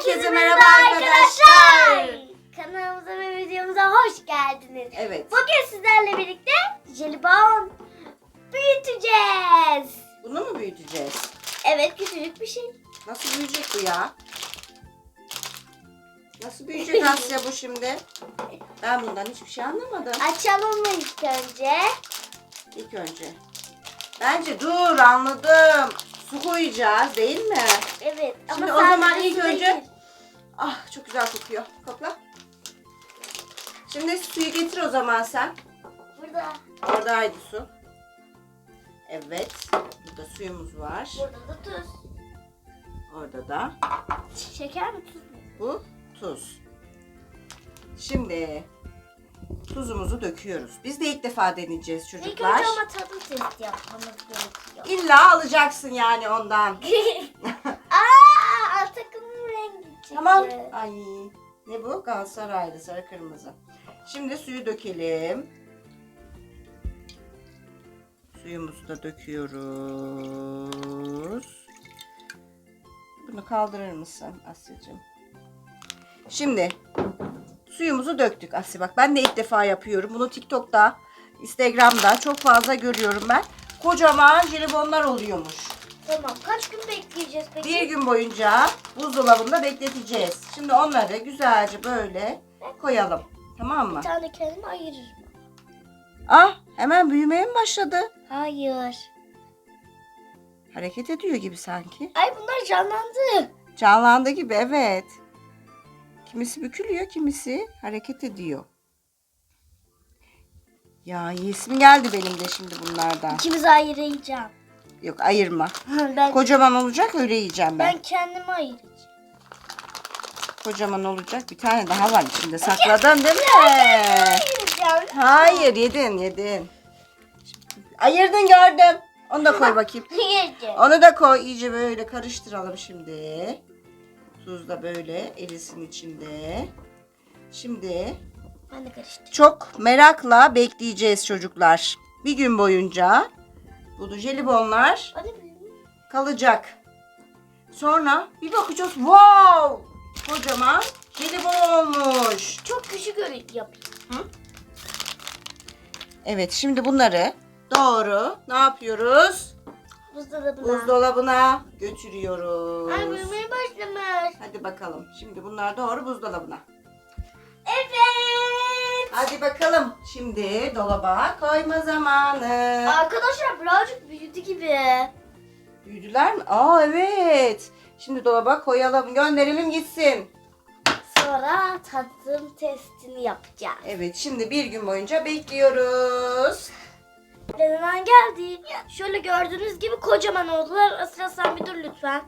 Herkese merhaba arkadaşlar. Kanalımıza ve videomuza hoş geldiniz. Evet. Bugün sizlerle birlikte jelibon büyüteceğiz. Bunu mu büyüteceğiz? Evet küçücük bir şey. Nasıl büyüyecek bu ya? Nasıl büyüyecek Asya bu şimdi? Ben bundan hiçbir şey anlamadım. Açalım mı ilk önce? İlk önce. Bence dur anladım. Su koyacağız değil mi? Evet. Şimdi o zaman ilk önce- çok güzel kokuyor. Kokla. Şimdi suyu getir o zaman sen. Burada. Oradaydı su. Evet. Burada suyumuz var. Burada da tuz. Orada da. Şeker mi tuz mu? Bu tuz. Şimdi tuzumuzu döküyoruz. Biz de ilk defa deneyeceğiz İlk çocuklar. önce ama tadım testi yapmamız gerekiyor. İlla alacaksın yani ondan. tamam. Ay ne bu? Galatasaraylı sarı kırmızı. Şimdi suyu dökelim. Suyumuzu da döküyoruz. Bunu kaldırır mısın Asya'cığım? Şimdi suyumuzu döktük Asya bak. Ben de ilk defa yapıyorum. Bunu TikTok'ta, Instagram'da çok fazla görüyorum ben. Kocaman jelibonlar oluyormuş. Tamam. Kaç gün bekleyeceğiz peki? Bir gün boyunca buzdolabında bekleteceğiz. Şimdi onları güzelce böyle koyalım. Tamam mı? Bir tane kendime ayırırım. Ah hemen büyümeye mi başladı? Hayır. Hareket ediyor gibi sanki. Ay bunlar canlandı. Canlandı gibi evet. Kimisi bükülüyor, kimisi hareket ediyor. Ya yesim geldi benim de şimdi bunlardan. İkimizi ayıracağım. Yok ayırma. ben Kocaman olacak öyle yiyeceğim ben. ben kendime ayıracağım. Kocaman olacak bir tane daha var içinde sakladın değil mi? Ayıracağım. Hayır yedin yedin. Ayırdın gördüm. Onu da koy bakayım. Yiyeceğim. Onu da koy iyice böyle karıştıralım şimdi. Tuz da böyle erisin içinde. Şimdi Ben de karıştırdım. çok merakla bekleyeceğiz çocuklar. Bir gün boyunca bu jelibonlar Hadi büyüğüm. kalacak. Sonra bir bakacağız. Wow! Kocaman jelibon olmuş. Çok küçük öyle yapayım. Evet şimdi bunları doğru ne yapıyoruz? Buzdolabına. Buzdolabına götürüyoruz. Ay büyümeye başlamış. Hadi bakalım. Şimdi bunlar doğru buzdolabına. Hadi bakalım. Şimdi dolaba koyma zamanı. Arkadaşlar birazcık büyüdü gibi. Büyüdüler mi? Aa evet. Şimdi dolaba koyalım. Gönderelim gitsin. Sonra tadım testini yapacağız. Evet şimdi bir gün boyunca bekliyoruz. Denenen geldi. Şöyle gördüğünüz gibi kocaman oldular. Asla sen bir dur lütfen.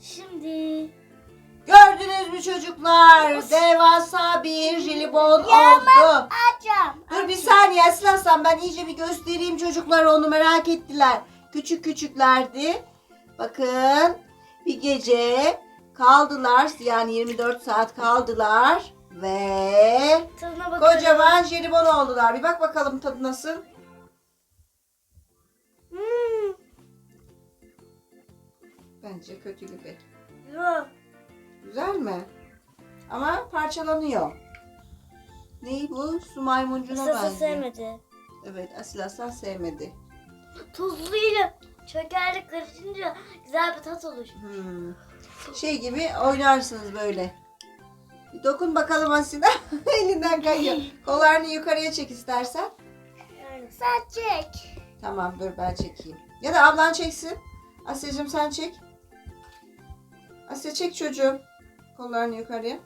Şimdi Gördünüz mü çocuklar? Devasa bir jelibon oldu. açacağım. Dur bir saniye Aslan ben iyice bir göstereyim çocuklar onu merak ettiler. Küçük küçüklerdi. Bakın bir gece kaldılar yani 24 saat kaldılar ve Tadına kocaman jelibon oldular. Bir bak bakalım tadı nasıl. Hmm. Bence kötü gibi. Yok. Güzel mi? Ama parçalanıyor. Ney bu? Su maymuncuna Asla benziyor. sevmedi. Evet Asil Aslan sevmedi. Tuzluyla şekerli karışınca güzel bir tat olur. Hmm. Şey gibi oynarsınız böyle. Bir dokun bakalım Asila. Elinden kayıyor. Kollarını yukarıya çek istersen. Sen çek. Tamam dur ben çekeyim. Ya da ablan çeksin. Asya'cığım sen çek. Asya çek çocuğum. Kollarını yukarıya.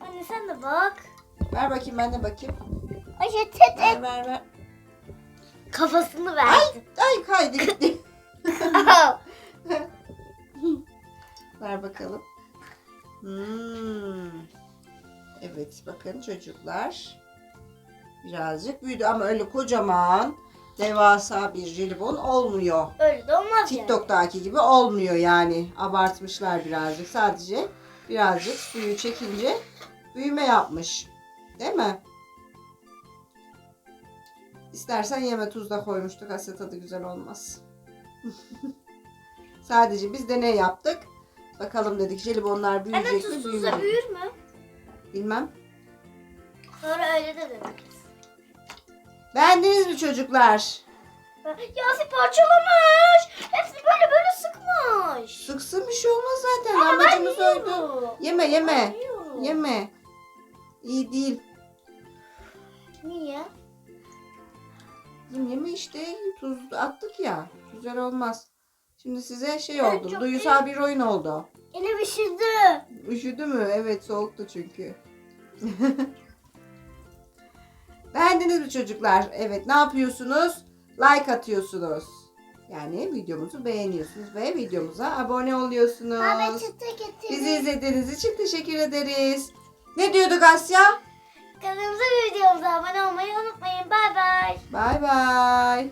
Anne sen de bak. Ver bakayım ben de bakayım. Ay yeter. Ver ver ver. Kafasını verdi. Ay kaydı gitti. Ver bakalım. Hmm. Evet bakın çocuklar. Birazcık büyüdü ama öyle kocaman devasa bir jelibon olmuyor. Öyle de olmaz yani. TikTok'taki gibi olmuyor yani. Abartmışlar birazcık. Sadece birazcık suyu çekince büyüme yapmış. Değil mi? İstersen yeme tuz da koymuştuk. Asya tadı güzel olmaz. Sadece biz de ne yaptık? Bakalım dedik jelibonlar Anne büyüyecek mi tuzsuzsa büyümeyecek mi? büyür mü? Bilmem. Sonra öyle de dedik. Beğendiniz mi çocuklar? Yasin parçalamış. Hepsini böyle böyle sıkmış. Sıksın bir şey olmaz zaten. Ama ben Amacımız oydu. yiyorum. Yeme yeme. Ben yiyorum. Yeme. İyi değil. Niye? Kızım yeme işte. Tuz attık ya. Güzel olmaz. Şimdi size şey oldu. çok Duyusal bir oyun oldu. Elim üşüdü. Üşüdü mü? Evet soğuktu çünkü. Beğendiniz mi çocuklar? Evet ne yapıyorsunuz? Like atıyorsunuz. Yani videomuzu beğeniyorsunuz ve videomuza abone oluyorsunuz. çıtı getirdim. Bizi izlediğiniz için teşekkür ederiz. Ne diyorduk Asya? Kanalımıza videomuza abone olmayı unutmayın. Bay bay. Bay bay.